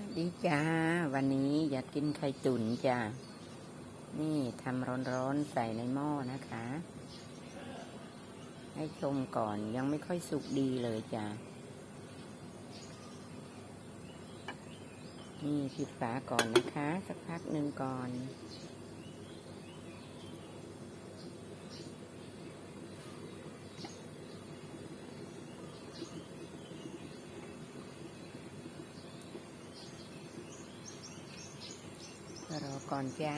วัสดีจ้า วันนี้อยากกินไข่ตุ๋นจ้า นี่ทำร้อนๆใส่ในหม้อนะคะ ให้ชมก่อนยังไม่ค่อยสุกดีเลยจ้า นี่ปิดฝาก่อนนะคะ สักพักหนึ่งก่อน รอก่อนจ้า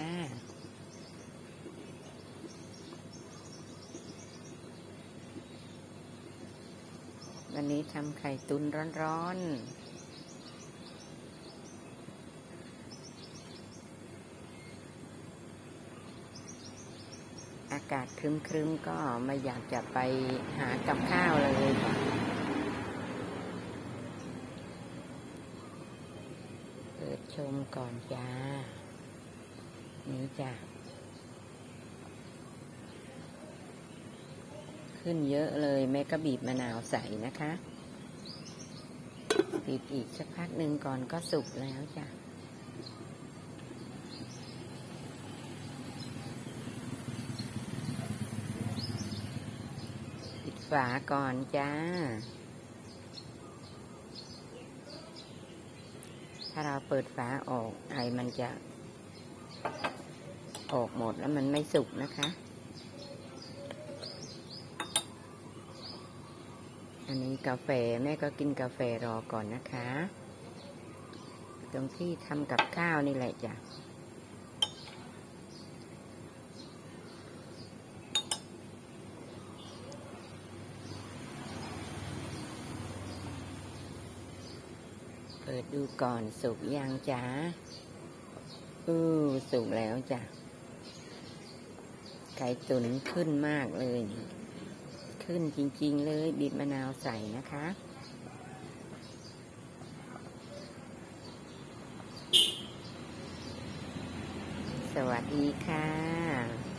วันนี้ทำไข่ตุนร้อนๆอากาศครึ้มๆก็ไม่อยากจะไปหากับข้าวเลย เปิดชมก่อนจ้า นี่จ้ะ ขึ้นเยอะเลยแม่ก็บีบมะนาวใส่นะคะปิดอีกสักพักหนึ่งก่อนก็สุกแล้วจ้ะปิดฝาก่อนจ้าถ้าเราเปิดฝาออกไอมันจะ ออกหมดแล้วมันไม่สุกนะคะ อันนี้กาแฟแม่ก็กินกาแฟรอก่อนนะคะ ตรงที่ทำกับข้าวนี่แหละจ้ะเปิดดูก่อนสุกยังจ้า อือสุกแล้วจ้ะ ก่ตุ๋นขึ้นมากเลย ขึ้นจริง ๆ เลยบีบมะนาวใส่นะคะ สวัสดีค่ะ